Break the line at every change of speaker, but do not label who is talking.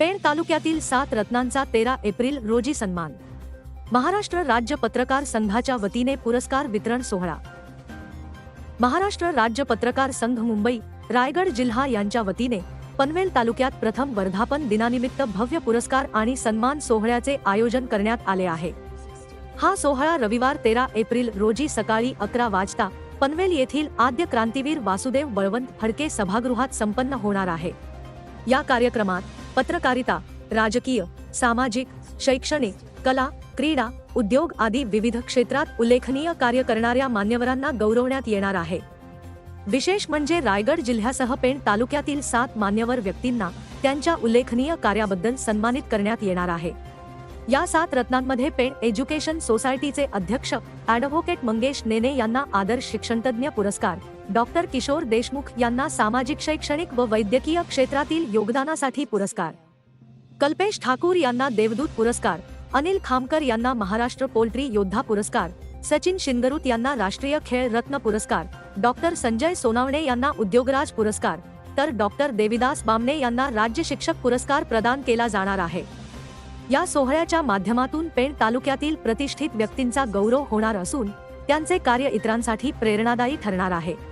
पेण तालुक्यातील सात रत्नांचा तेरा एप्रिल रोजी सन्मान. महाराष्ट्र राज्य पत्रकार संघाच्या वतीने पुरस्कार वितरण सोहळा. महाराष्ट्र राज्य पत्रकार संघ मुंबई रायगड जिल्हा यांच्या वतीने पनवेल तालुक्यात प्रथम वर्धापन दिनानिमित्त भव्य पुरस्कार आणि सन्मान सोहळ्याचे आयोजन करण्यात आले आहे. हा सोहळा रविवार तेरा एप्रिल रोजी सकाळी अकरा वाजता पनवेल येथील आद्य क्रांतीवीर वासुदेव बळवंत फडके सभागृहात संपन्न होणार आहे. या कार्यक्रमात पत्रकारिता राजकीय सामाजिक शैक्षणिक कला क्रीडा उद्योग आदी विविध क्षेत्रात उल्लेखनीय कार्य करणाऱ्या मान्यवरांना गौरवण्यात येणार आहे. विशेष म्हणजे रायगड जिल्ह्यासह पेण तालुक्यातील सात मान्यवर व्यक्तींना त्यांच्या उल्लेखनीय कार्याबद्दल सन्मानित करण्यात येणार आहे. या सात रत्नांमध्ये पेण एज्युकेशन सोसायटीचे अध्यक्ष ॲडव्होकेट मंगेश नेने यांना आदर्श शिक्षणतज्ञ पुरस्कार डॉक्टर किशोर देशमुख यांना सामाजिक शैक्षणिक व वैद्यकीय क्षेत्रातील योगदानासाठी पुरस्कार. कल्पेश ठाकूर यांना देवदूत पुरस्कार. अनिल खामकर यांना महाराष्ट्र पोल्ट्री योद्धा पुरस्कार. सचिन शिंगरूत यांना राष्ट्रीय खेळ रत्न पुरस्कार. डॉक्टर संजय सोनावणे यांना उद्योगराज पुरस्कार. तर डॉक्टर देविदास बामणे यांना राज्य शिक्षक पुरस्कार प्रदान केला जाणार आहे. या सोहळ्याच्या माध्यमातून पेण तालुक्यातील प्रतिष्ठित व्यक्तींचा गौरव होणार असून त्यांचे कार्य इतरांसाठी प्रेरणादायी ठरणार आहे.